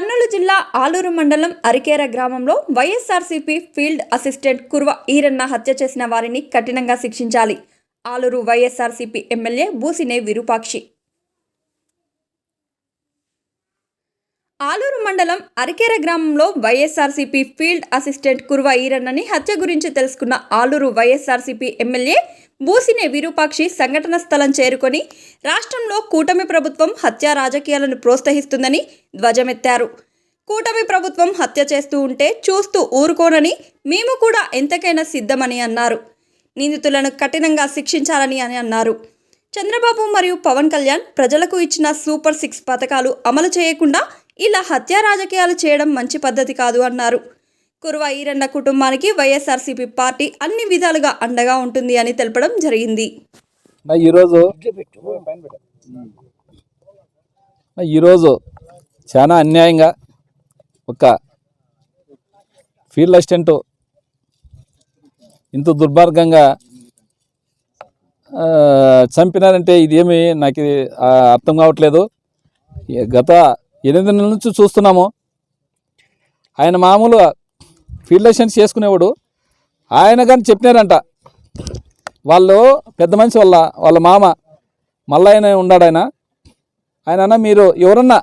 కర్నూలు జిల్లా ఆలూరు మండలం అరికేర గ్రామంలో YSRCP field assistant Kurva Eeranna హత్య చేసిన వారిని కఠినంగా శిక్షించాలి. Aluru YSRCP MLA Busine Virupakshi. Aluru మండలం అరికేర గ్రామంలో వైఎస్ఆర్సీపీ ఫీల్డ్ అసిస్టెంట్ కుర్వ ఈరన్నని హత్య గురించి తెలుసుకున్న ఆలూరు వైఎస్ఆర్సీపీ ఎమ్మెల్యే బూసినే విరూపాక్షి సంఘటన స్థలం చేరుకొని రాష్ట్రంలో కూటమి ప్రభుత్వం హత్యా రాజకీయాలను ప్రోత్సహిస్తుందని ధ్వజమెత్తారు. కూటమి ప్రభుత్వం హత్య చేస్తూ ఉంటే చూస్తూ ఊరుకోనని మేము కూడా ఎంతకైనా సిద్ధమని అన్నారు. నిందితులను కఠినంగా శిక్షించాలని అని అన్నారు. చంద్రబాబు మరియు పవన్ కళ్యాణ్ ప్రజలకు ఇచ్చిన సూపర్ సిక్స్ పథకాలు అమలు చేయకుండా ఇలా హత్యా రాజకీయాలు చేయడం మంచి పద్ధతి కాదు అన్నారు. కురువ ఈరన్న కుటుంబానికి వైఎస్ఆర్సీపీ పార్టీ అన్ని విధాలుగా అండగా ఉంటుంది అని తెలపడం జరిగింది. ఈరోజు ఈరోజు చాలా అన్యాయంగా ఒక ఫీల్డ్ అసిస్టెంట్ ఇంత దుర్మార్గంగా చంపినారంటే ఇది ఏమి నాకు అర్థం కావట్లేదు. గత ఎనిమిది నెలల నుంచి చూస్తున్నాము. ఆయన మామూలుగా ఫీల్డ్ లైసెన్స్ చేసుకునేవాడు. ఆయన కానీ చెప్పినారంట. వాళ్ళు పెద్ద మనిషి వాళ్ళ వాళ్ళ మామ. మల్లయ్య ఉన్నాడు ఆయన. ఆయన అన్న మీరు ఎవరన్నా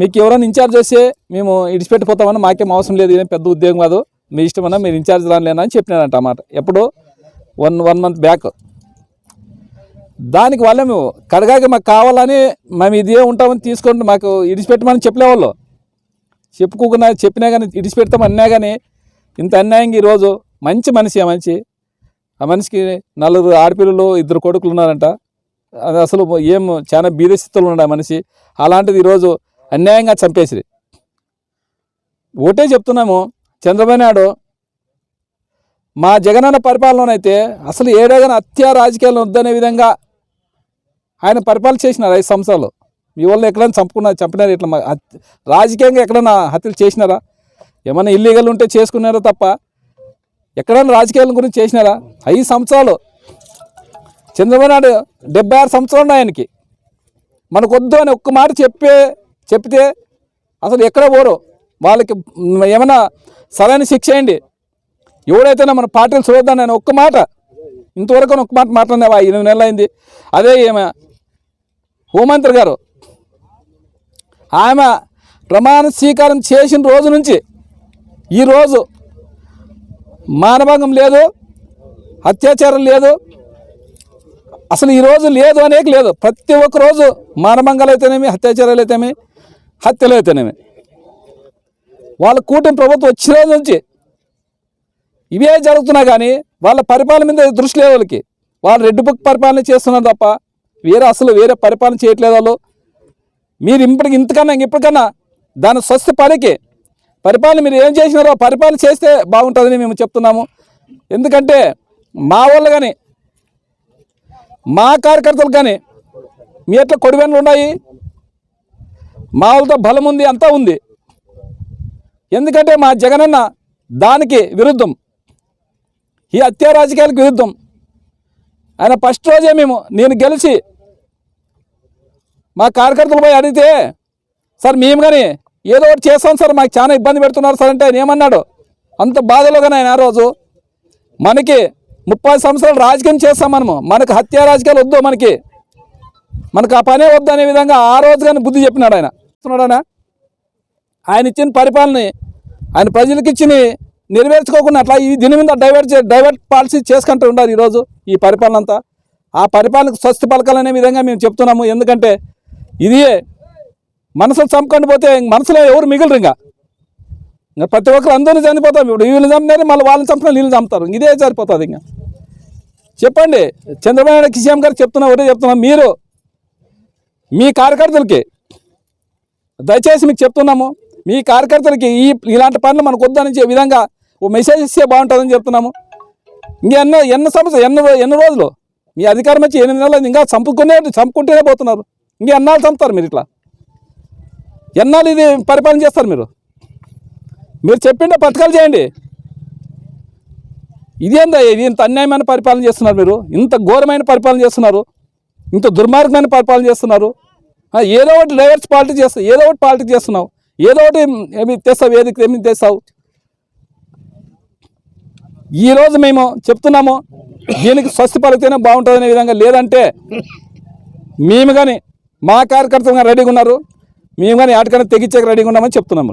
మీకు ఎవరన్నా ఇన్ఛార్జ్ చేస్తే మేము ఇడిచిపెట్టిపోతామని మాకేం అవసరం లేదు ఇదేం పెద్ద ఉద్యోగం కాదు. మీ ఇష్టమన్నా మీరు ఇన్ఛార్జ్ రానిలేనా అని చెప్పినారంట అన్నమాట. ఎప్పుడు? One one month back. దానికి వల్ల మేము కడగాకి మాకు కావాలని మేము ఇదే ఉంటామని తీసుకొని మాకు ఇడిచిపెట్టమని చెప్పలేవాళ్ళు. చెప్పుకోకుండా చెప్పినా కానీ ఇడిచిపెడతాం అన్నా కానీ ఇంత అన్యాయంగా ఈరోజు మంచి మనిషి ఆ మనిషి. ఆ మనిషికి నలుగురు ఆడపిల్లలు ఇద్దరు కొడుకులు ఉన్నారంట. అది అసలు ఏం చాలా బీద స్థితిలో ఉన్నాడు ఆ మనిషి. అలాంటిది ఈరోజు అన్యాయంగా చంపేసిరి. ఒకటే చెప్తున్నాము చంద్రబాబు నాయుడు మా జగనన్న పరిపాలనైతే అసలు ఏడాగన హత్య రాజకీయాలను వద్దనే విధంగా ఆయన పరిపాలన చేసినారు ఐదు సంవత్సరాలు. మీ వాళ్ళు ఎక్కడైనా చంపుకున్నారు చంపినారు ఇట్లా రాజకీయంగా ఎక్కడైనా హత్యలు చేసినారా? ఏమైనా ఇల్లీగల్ ఉంటే చేసుకున్నారా తప్ప? ఎక్కడైనా రాజకీయాల గురించి చేసినారా? ఐదు సంవత్సరాలు. చంద్రబాబు నాయుడు డెబ్బై ఆరు సంవత్సరాలు ఉన్నాయి ఆయనకి. అని ఒక్క మాట చెప్పే చెప్తే అసలు ఎక్కడ పోరు? వాళ్ళకి ఏమైనా సరైన శిక్ష చేయండి ఎవడైతేనే మన పార్టీలు చూద్దాం ఒక్క మాట ఇంతవరకు ఒక్క మాట మాట్లాడినావా? ఎనిమిది నెలలు అయింది అదే ఏమ హోంమంత్రి గారు. ఆమె ప్రమాణ స్వీకారం చేసిన రోజు నుంచి ఈరోజు మానభంగం లేదు అత్యాచారం లేదు. అసలు ఈ రోజు లేదు అనేక లేదు. ప్రతి ఒక్క రోజు మానభంగాలు అయితేనేమి అత్యాచారాలు అయితేనేమి హత్యలు అయితేనేమి. వాళ్ళ కూటమి ప్రభుత్వం వచ్చిన రోజు నుంచి ఇవే జరుగుతున్నా కానీ వాళ్ళ పరిపాలన మీద దృష్టి లేదు వాళ్ళకి. వాళ్ళు రెడ్ బుక్ పరిపాలన చేస్తున్నారు తప్ప వేరే అసలు వేరే పరిపాలన చేయట్లేదు వాళ్ళు. మీరు ఇప్పటికి ఇంతకన్నా ఇప్పటికన్నా దాని స్వస్థ పనికి పరిపాలన మీరు ఏం చేసినారో పరిపాలన చేస్తే బాగుంటుందని మేము చెప్తున్నాము. ఎందుకంటే మా వాళ్ళు కానీ మా కార్యకర్తలు కానీ మీ ఎట్లా కొడివెన్లు ఉన్నాయి? మా వాళ్ళతో బలం ఉంది అంతా ఉంది. ఎందుకంటే మా జగనన్న దానికి విరుద్ధం. ఈ హత్యా రాజకీయాలకు విరుద్ధం. ఆయన ఫస్ట్ రోజే మేము నేను గెలిచి మా కార్యకర్తలు పోయి అడిగితే సార్ మేము కానీ ఏదో ఒకటి చేస్తాం సార్ మాకు చాలా ఇబ్బంది పెడుతున్నారు సార్ అంటే ఆయన ఏమన్నాడు? అంత బాధలో ఆయన ఆ రోజు మనకి ముప్పై సంవత్సరాలు రాజకీయం చేస్తాం మనము మనకు హత్య రాజకీయాలు వద్దు మనకి. మనకు ఆ పనే వద్దు అనే విధంగా ఆ రోజు కానీ బుద్ధి చెప్పినాడు ఆయన. ఆయన. ఆయన ఇచ్చిన పరిపాలన ఆయన ప్రజలకు ఇచ్చిన నెరవేర్చుకోకుండా అట్లా ఈ దీని మీద డైవర్ట్ చే డైవర్ట్ పాలసీ చేసుకుంటూ ఉండాలి ఈరోజు ఈ పరిపాలన అంతా. ఆ పరిపాలనకు స్వస్తి పలకాలనే విధంగా మేము చెప్తున్నాము ఎందుకంటే ఇది మనసులు చంపుకొని పోతే మనసులో ఎవరు మిగిలరు ఇంకా. ఇంకా ప్రతి ఒక్కరు అందరూ చనిపోతాం. ఇప్పుడు వీళ్ళు చంపినారు మళ్ళీ వాళ్ళని చంపిన వీళ్ళు చంపుతారు. ఇదే సరిపోతుంది ఇంకా. చెప్పండి చంద్రబాబు నాయుడు సీఎం గారు చెప్తున్నా ఒకటే చెప్తున్నా మీరు మీ కార్యకర్తలకి దయచేసి మీకు చెప్తున్నాము మీ కార్యకర్తలకి ఈ ఇలాంటి పనులు మనకు వద్దనిచ్చే చెప్పే విధంగా ఓ మెసేజ్ ఇస్తే బాగుంటుందని చెప్తున్నాము. ఇంకా ఎన్నో ఎన్ని సంవత్సరం ఎన్ని ఎన్ని రోజులు మీ అధికారం వచ్చి ఎనిమిది నెలలు ఇంకా చంపుకునే చంపుకుంటూనే పోతున్నారు. ఇంకా ఎన్నాళ్ళు చంపుతారు మీరు ఇట్లా? ఎన్నాళ్ళు ఇది పరిపాలన చేస్తారు మీరు? మీరు చెప్పిండే పథకాలు చేయండి. ఇదేందా ఇది? ఇంత అన్యాయమైన పరిపాలన చేస్తున్నారు మీరు. ఇంత ఘోరమైన పరిపాలన చేస్తున్నారు. ఇంత దుర్మార్గమైన పరిపాలన చేస్తున్నారు. ఏదో ఒకటి లేవర్స్ పాలిటిక్స్ చేస్తావు ఏదో ఒకటి పాలిటిక్స్ చేస్తున్నావు. ఏదో ఒకటి ఏమి తెస్తావు ఏది ఏమి తెస్తావు? ఈరోజు మేము చెప్తున్నాము దీనికి స్వస్తి పలికితేనే అనే విధంగా లేదంటే మేము కానీ మా కార్యకర్తలు కానీ రెడీగా ఉన్నారు. మేము కానీ ఆటకన్నా తెగించక రెడీగా ఉన్నామని చెప్తున్నాం